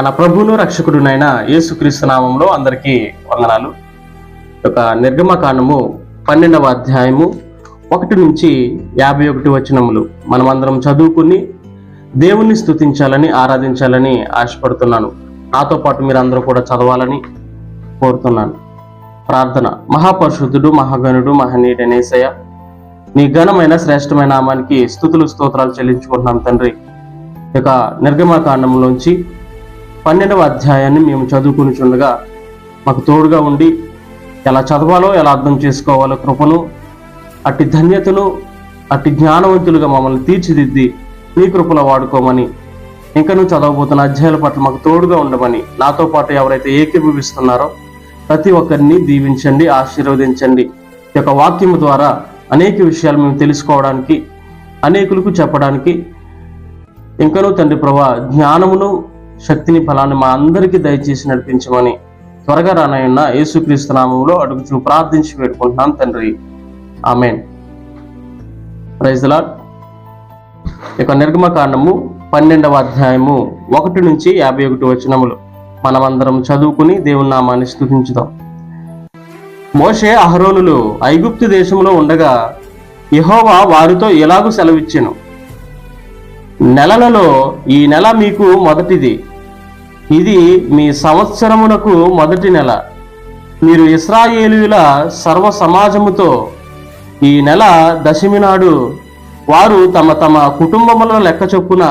మన ప్రభువును రక్షకుడునైన యేసుక్రీస్తు నామంలో అందరికీ వందనాలు. ఒక నిర్గమకాండము పన్నెండవ అధ్యాయము ఒకటి నుంచి యాభై ఒకటి వచనములు. మనమందరం చదువుకుని దేవుణ్ణి స్థుతించాలని ఆరాధించాలని ఆశపడుతున్నాను. నాతో పాటు మీరందరూ కూడా చదవాలని కోరుతున్నాను. ప్రార్థన. మహాపరిశుద్ధుడు మహాగణుడు మహనీయుడనేసయ్య నీ ఘనమైన శ్రేష్టమైన నామానికి స్థుతులు స్తోత్రాలు చెల్లించుకుంటున్నాం తండ్రి. ఇక నిర్గమకాండంలోంచి పన్నెండవ అధ్యాయాన్ని మేము చదువుకుని చుండగా మాకు తోడుగా ఉండి ఎలా చదవాలో ఎలా అర్థం చేసుకోవాలో కృపను అట్టి ధన్యతను అట్టి జ్ఞానవంతులుగా మమ్మల్ని తీర్చిదిద్ది నీ కృపలో వాడుకోమని ఇంకా నువ్వు చదవబోతున్న అధ్యాయాల పట్ల మాకు తోడుగా ఉండమని నాతో పాటు ఎవరైతే ఏకీభవిస్తున్నారో ప్రతి ఒక్కరిని దీవించండి ఆశీర్వదించండి. ఈ యొక్క వాక్యము ద్వారా అనేక విషయాలు మేము తెలుసుకోవడానికి అనేకులకు చెప్పడానికి ఇంకనూ తండ్రి ప్రభా జ్ఞానమును శక్తిని ఫలాన్ని మా అందరికీ దయచేసి నడిపించమని త్వరగా రానయ్యున్న యేసుక్రీస్తు నామంలో అడుగుచూ ప్రార్థించి పెట్టుకుంటున్నాం తండ్రి. ఆమెన్. ప్రైజ్ లాడ్ ఇక నిర్గమకాండము పన్నెండవ అధ్యాయము ఒకటి నుంచి యాభై ఒకటి వచనములు. మనమందరం చదువుకుని దేవుని నామాన్ని స్తుతించుదాం. మోషే అహరోనులు ఐగుప్తు దేశంలో ఉండగా యెహోవా వారితో ఎలాగూ సెలవిచ్చెను? నెలలలో ఈ నెల మీకు మొదటిది. ఇది మీ సంవత్సరమునకు మొదటి నెల. మీరు ఇస్రాయేలీయుల సర్వ సమాజముతో ఈ నెల దశమి నాడు వారు తమ తమ కుటుంబముల లెక్క చొప్పున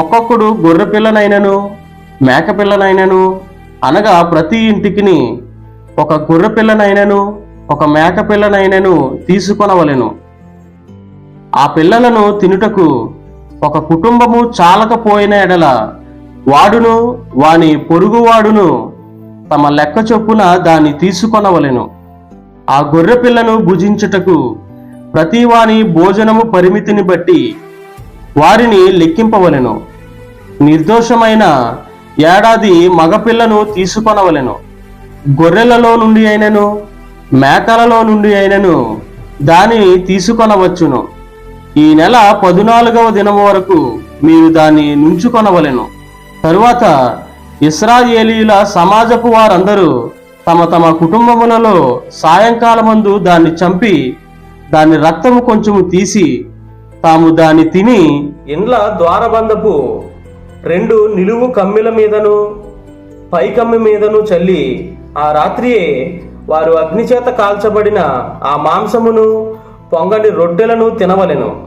ఒక్కొక్కడు గొర్రె పిల్లనైనను అనగా ప్రతి ఇంటికిని ఒక గొర్రె పిల్లనైనను ఒక మేకపిల్లనైనను తీసుకొనవలెను. ఆ పిల్లలను తినుటకు ఒక కుటుంబము చాలకపోయిన ఎడల వాడును వాని పొరుగువాడును తమ లెక్క చొప్పున దాన్ని తీసుకొనవలెను. ఆ గొర్రె పిల్లను భుజించుటకు ప్రతి వాని భోజనము పరిమితిని బట్టి వారిని లెక్కింపవలెను. నిర్దోషమైన ఏడాది మగపిల్లను తీసుకొనవలెను. గొర్రెలలో నుండి అయినను మేకలలో నుండి అయినను దానిని తీసుకొనవచ్చును. ఈ నెల పదునాలుగవ దినం వరకు మీరు దాన్ని నుంచుకొనవలెను. తరువాత ఇస్రాయేలీల సమాజపు వారందరూ తమ తమ కుటుంబములలో సాయంకాలమందు దాన్ని చంపి దాని రక్తము కొంచెము తీసి తాము దాన్ని తిని ఇండ్ల ద్వారబంధపు రెండు నిలువు కమ్మిల మీదను పై కమ్మి మీదను చల్లి ఆ రాత్రియే వారు అగ్నిచేత కాల్చబడిన ఆ మాంసమును పొంగని రొట్టెలను తినవలెను.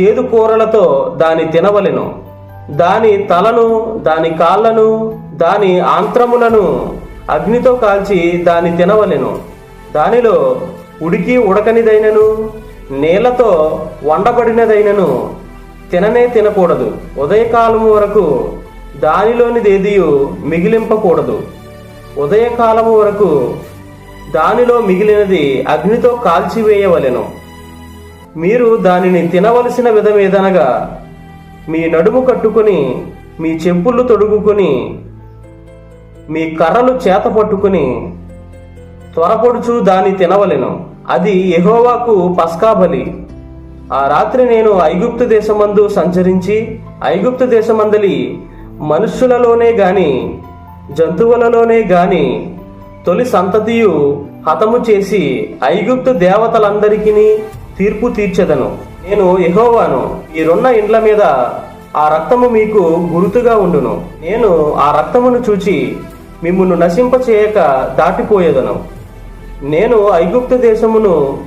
చేదు కూరలతో దాని తినవలెను. దాని తలను దాని కాళ్ళను దాని ఆంత్రములను అగ్నితో కాల్చి దాని తినవలెను. దానిలో ఉడికి ఉడకనిదైనను నీళ్ళతో వండబడినదైనను తిననే తినకూడదు. ఉదయకాలము వరకు దానిలోనిదేదియు మిగిలింపకూడదు. ఉదయకాలము వరకు దానిలో మిగిలినది అగ్నితో కాల్చివేయవలెను. మీరు దానిని తినవలసిన విధమేదనగా మీ నడుము కట్టుకొని మీ చెప్పులు తొడుగుకొని మీ కర్రలు చేత పట్టుకుని త్వరపడుచు దాన్ని తినవలెను. అది ఎహోవాకు పస్కాబలి ఆ రాత్రి నేను ఐగుప్తు దేశమందు సంచరించి ఐగుప్తు దేశమందలి మనుష్యులలోనే గాని జంతువులలోనే గాని తొలి సంతతియు హతము చేసి ఐగుప్తు దేవతలందరికీ తీర్పు తీర్చెదను. నేను యెహోవాను. మీరున్న ఇండ్ల మీద ఆ రక్తము మీకు గురుతుగా ఉండును. నేను ఆ రక్తమును చూచి మిమ్మును నశింపచేయక దాటిపోయేదను. నేను ఐగుప్త దేశమును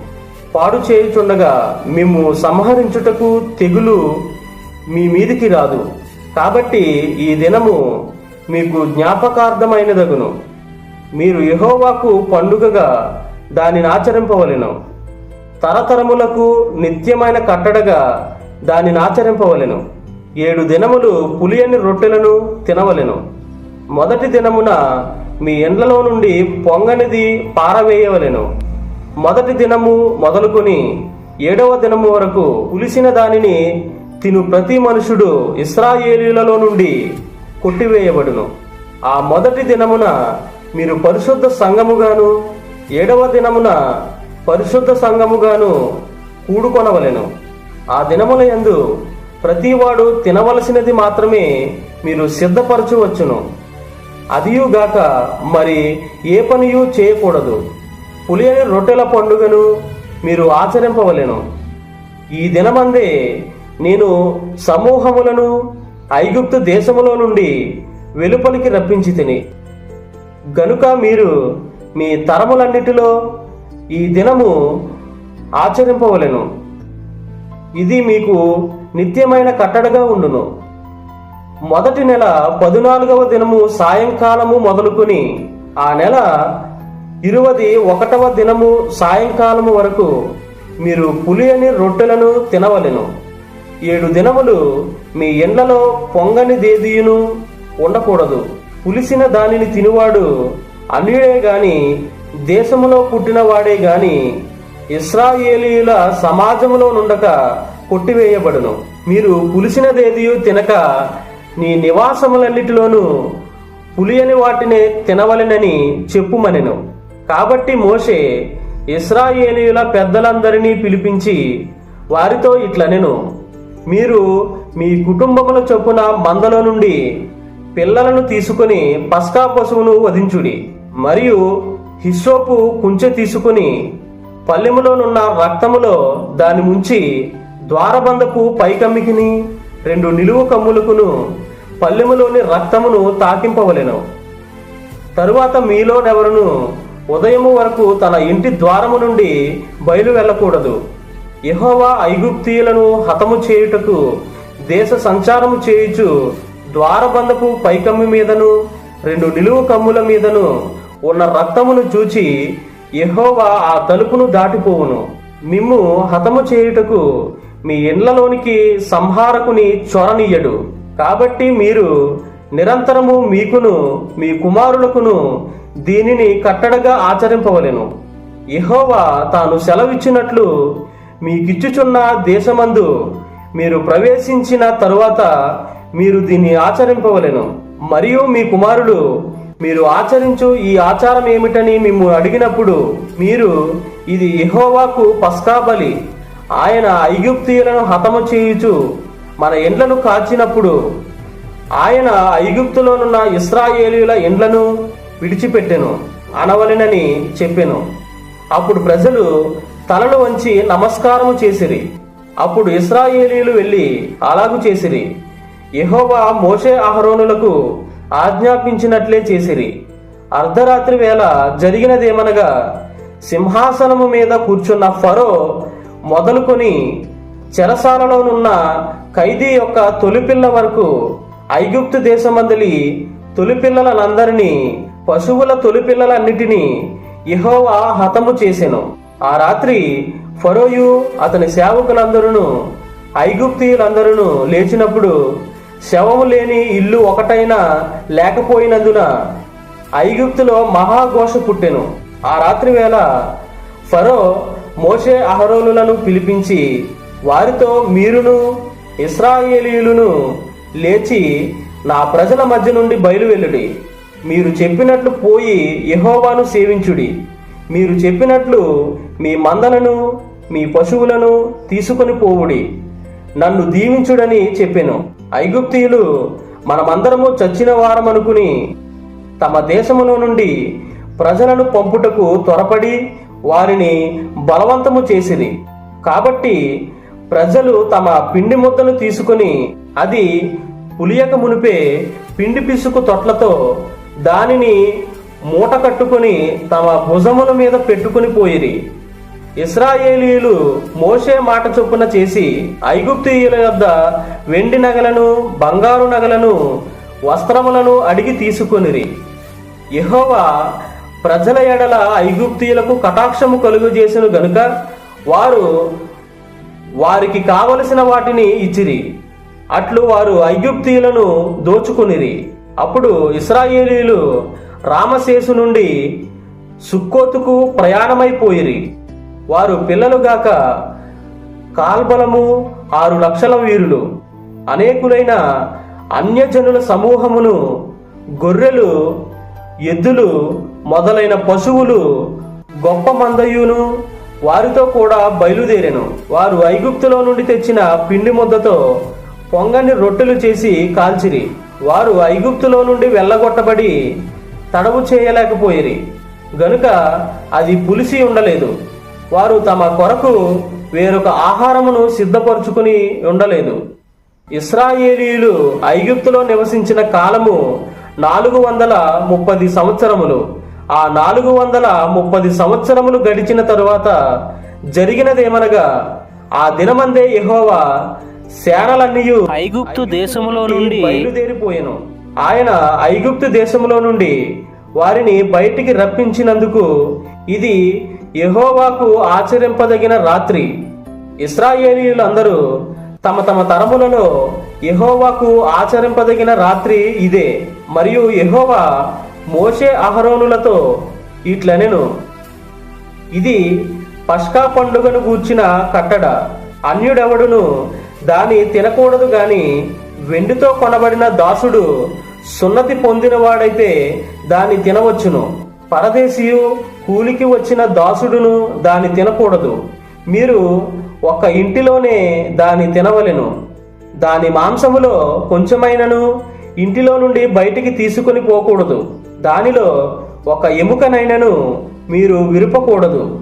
పాడు చేయుచుండగా మిమ్ము సంహరించుటకు తెగులు మీ మీదికి రాదు. కాబట్టి ఈ దినము మీకు జ్ఞాపకార్థమైనదగును. మీరు యహోవాకు పండుగగా దానిని ఆచరింపవలెను. తరతరములకు నిత్యమైన కట్టడగా దానిని ఆచరింపవలెను. ఏడు దినములు పులియని రొట్టెలను తినవలెను. మొదటి దినమున మీ ఎండ్లలో నుండి పొంగనిది పారవేయవలెను. మొదటి దినము మొదలుకొని ఏడవ దినము వరకు పులిసిన దానిని తిను ప్రతి మనుషుడు ఇస్రాయేలీలలో నుండి కొట్టివేయబడును. ఆ మొదటి దినమున మీరు పరిశుద్ధ సంఘముగాను ఏడవ దినమున పరిశుద్ధ సంఘముగాను కూడుకొనవలెను. ఆ దినముల యందు ప్రతివాడు తినవలసినది మాత్రమే మీరు సిద్ధపరచవచ్చును. అదియుగాక మరి ఏ పనియు చేయకూడదు. పులియని రొట్టెల పండుగను మీరు ఆచరింపవలెను. ఈ దినమందే నేను సమూహములను ఐగుప్తు దేశములో నుండి వెలుపలికి రప్పించి తిని. గనుక మీరు మీ తరములన్నిటిలో ఈ దినము ఆచరింపవలెను. ఇది మీకు నిత్యమైన కట్టడగా ఉండును. మొదటి నెల పదునాలుగవ దినము సాయంకాలము మొదలుకొని ఆ నెల ఇరువది ఒకటవ దినము సాయంకాలము వరకు మీరు పులియని రొట్టెలను తినవలెను. ఏడు దినములు మీ ఎండ్లలో పొంగని దేదీయును ఉండకూడదు. పులిసిన దానిని తినువాడు అన్యుడే గాని దేశములో పుట్టినవాడే గాని ఇస్రాయేలీల సమాజములో నుండక కొట్టివేయబడును. మీరు పులిసినదేదియు తినక నీ నివాసములన్నిటిలోనూ పులియని వాటినే తినవలెనని చెప్పుమనెను. కాబట్టి మోషే ఇస్రాయేలీయుల పెద్దలందరినీ పిలిపించి వారితో ఇట్లనెను. మీరు మీ కుటుంబముల చొప్పున మందలో నుండి పిల్లలను తీసుకుని పస్కా పశువును వధించుడి. మరియు హిస్సోపు కుంచె తీసుకుని పల్లెములోనున్న రక్తములో దాని ముంచి ద్వారబంధపు పైకమ్మికిని రెండు నిలువు కమ్ములకును పల్లెములోని రక్తమును తాకింపవలెను. తరువాత మీలోనెవరును ఉదయము వరకు తన ఇంటి ద్వారము నుండి బయలు వెళ్ళకూడదు యహోవా ఐగుప్తీయులను హతము చేయుటకు దేశ సంచారము చేయుచు ద్వారబంధపు పైకమ్మి మీదను రెండు నిలువు కమ్ముల మీదను ఉన్న రక్తమును చూచి యహోవా ఆ తలుపును దాటిపోవును. మిమ్ము హతము చేయుటకు మీ ఇండ్లలోనికి సంహారకుని చొరనీయడు కాబట్టి మీరు నిరంతరము మీకును మీ కుమారులకును దీనిని కట్టడగా ఆచరింపవలెను. యెహోవా తాను సెలవిచ్చినట్లు మీకిచ్చుచున్న దేశమందు మీరు ప్రవేశించిన తరువాత మీరు దీన్ని ఆచరింపవలెను. మరియు మీ కుమారుడు మీరు ఆచరించు ఈ ఆచారం ఏమిటని మేము అడిగినప్పుడు మీరు ఇది ఎహోవాకు పస్కా బలి. ఆయన ఐగుప్తీయులను హతము చేయుచు మన ఎండ్లను కాచినప్పుడు ఆయన ఐగుప్తులోనున్న ఇస్రాయేలీల ఎండ్లను విడిచిపెట్టెను అనవలెనని చెప్పెను. అప్పుడు ప్రజలు తలలు వంచి నమస్కారము చేసిరి. అప్పుడు ఇస్రాయేలీలు వెళ్ళి అలాగు చేసిరి. యహోవా మోషే అహరోనులకు ఆజ్ఞాపించినట్లే చేసిరి. అర్ధరాత్రి వేళ జరిగినదేమనగా సింహాసనము మీద కూర్చున్న ఫరో మొదలుకొని చెరసాలలోనున్న ఖైదీ యొక్క తొలిపిల్ల వరకు ఐగుప్తు దేశమందలి తొలిపిల్లలందరినీ పశువుల తొలిపిల్లలన్నిటినీ ఇహోవా హతము చేసెను. ఆ రాత్రి ఫరోయు అతని సేవకులందరూ ఐగుప్తీయులందరూ లేచినప్పుడు శవము లేని ఇల్లు ఒకటైనా లేకపోయినందున ఐగుప్తులో మహాఘోష పుట్టెను. ఆ రాత్రి వేళ ఫరో మోషే అహరోనులను పిలిపించి వారితో మీరును ఇస్రాయేలీయులను లేచి నా ప్రజల మధ్య నుండి బయలువెళ్ళుడి. మీరు చెప్పినట్లు పోయి యహోవాను సేవించుడి. మీరు చెప్పినట్లు మీ మందలను మీ పశువులను తీసుకొని పోవుడి. నన్ను దీవించుడని చెప్పాను. ఐగుప్తీయులు మనమందరము చచ్చిన వారమనుకుని తమ దేశములో నుండి ప్రజలను పంపుటకు త్వరపడి వారిని బలవంతము చేసిరి. కాబట్టి ప్రజలు తమ పిండి ముద్దను తీసుకుని అది పులియక మునిపే పిండి పిసుకు తొట్లతో దానిని మూట కట్టుకుని తమ భుజముల మీద పెట్టుకుని పోయిరి. ఇస్రాయేలీయులు మోషే మాట చొప్పున చేసి ఐగుప్తీయుల యొద్ద వెండి నగలను బంగారు నగలను వస్త్రములను అడిగి తీసుకొనిరి. యహోవా ప్రజల ఎడల ఐగుప్తీయులకు కటాక్షము కలుగు చేసిన గనుక వారు వారికి కావలసిన వాటిని ఇచ్చిరి. అట్లు వారు ఐగుప్తీయులను దోచుకునిరి. అప్పుడు ఇస్రాయేలీలు రామశేసు నుండి సుక్కోతుకు ప్రయాణమైపోయిరి. వారు పిల్లలుగాక కాల్బలము ఆరు లక్షల వీరులు. అనేకులైన అన్యజనుల సమూహమును గొర్రెలు ఎద్దులు మొదలైన పశువులు గొప్ప మందయును వారితో కూడా బయలుదేరాను. వారు ఐగుప్తులో నుండి తెచ్చిన పిండి ముద్దతో పొంగని రొట్టెలు చేసి కాల్చిరి. వారు ఐగుప్తులో నుండి వెళ్ళగొట్టబడి తడవు చేయలేకపోయిరి. గనుక అది పులిసి ఉండలేదు. వారు తమ కొరకు వేరొక ఆహారమును సిద్ధపరచుకుని ఉండలేదు. ఇస్రాయేలీయులు ఐగుప్తులో నివసించిన కాలము నాలుగు వందల ముప్పది సంవత్సరములు. ఆ నాలుగు వందల ముప్పది సంవత్సరములు గడిచిన తరువాత జరిగినదేమనగా ఆ దినమందే యెహోవా సేనలన్నీయు ఐగుప్తు దేశములో నుండి బయలుదేరిపోయాను. ఆయన ఐగుప్తు దేశములో నుండి వారిని బయటికి రప్పించినందుకు ఇది యహోవాకు ఆచరింపదగిన రాత్రి. ఇస్రాయేలీయులందరూ తమ తమ తరములలో యహోవాకు ఆచరింపదగిన రాత్రి ఇదే. మరియు యహోవా మోషే అహరోనులతో ఇట్లనెను. ఇది పష్కా పండుగను గూర్చిన కట్టడ. అన్యుడెవడును దాని తినకూడదు గాని వెండితో కొనబడిన దాసుడు సున్నతి పొందినవాడైతే దాన్ని తినవచ్చును. పరదేశీయు కూలికి వచ్చిన దాసుడును దాన్ని తినకూడదు. మీరు ఒక ఇంటిలోనే దాన్ని తినవలెను. దాని మాంసములో కొంచెమైనను ఇంటిలో నుండి బయటికి తీసుకొని పోకూడదు. దానిలో ఒక ఎముకనైనను మీరు విరుపకూడదు.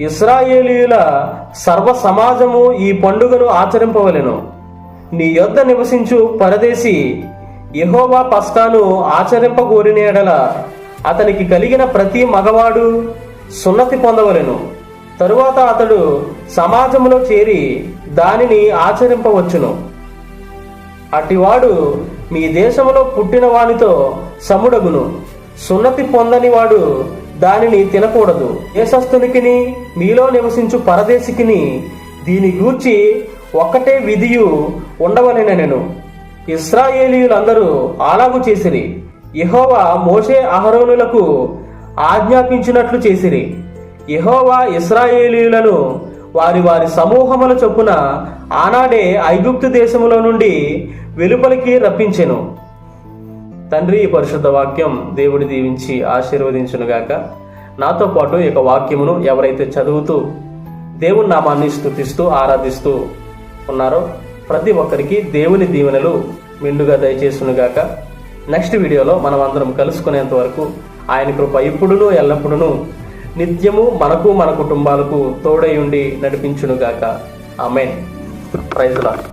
ఇస్రాయేలీయుల సర్వ సమాజము ఈ పండుగను ఆచరింపవలెను. నీ యొద్ద నివసించు పరదేశి యహోవా పస్కాను ఆచరింపగోరినేడల అతనికి కలిగిన ప్రతి మగవాడు సున్నతి పొందవలెను. తరువాత అతడు సమాజంలో చేరి దానిని ఆచరింపవచ్చును. అటివాడు మీ దేశంలో పుట్టిన వానితో సముడగును. సున్నతి పొందని వాడు దానిని తినకూడదు. దేశస్థునికిని మీలో నివసించు పరదేశికిని దీని గూర్చి ఒక్కటే విధియు ఉండవలెనెను ఇస్రాయేలీయులందరూ అలాగు చేసిరి. యహోవా మోషే అహరోనులకు ఆజ్ఞాపించినట్లు చేసిరి. యహోవా ఇస్రాయేలీలను వారి వారి సమూహముల చొప్పున ఆనాడే ఐగుప్తు దేశములో నుండి వెలుపలికి రప్పించెను. తండ్రి ఈ పరిశుద్ధ వాక్యం దేవుడి దీవించి ఆశీర్వదించునుగాక. నాతో పాటు ఈ యొక్క వాక్యమును ఎవరైతే చదువుతూ దేవుని నామాన్ని స్తుతిస్తూ ఆరాధిస్తూ ఉన్నారో ప్రతి ఒక్కరికి దేవుని దీవెనలు మెండుగా దయచేసునుగాక. నెక్స్ట్ వీడియోలో మనం అందరం కలుసుకునేంత వరకు ఆయన కృప ఇప్పుడును ఎల్లప్పుడును నిత్యము మనకు మన కుటుంబాలకు తోడై ఉండి నడిపించునుగాక. ఆమెన్. Praise lot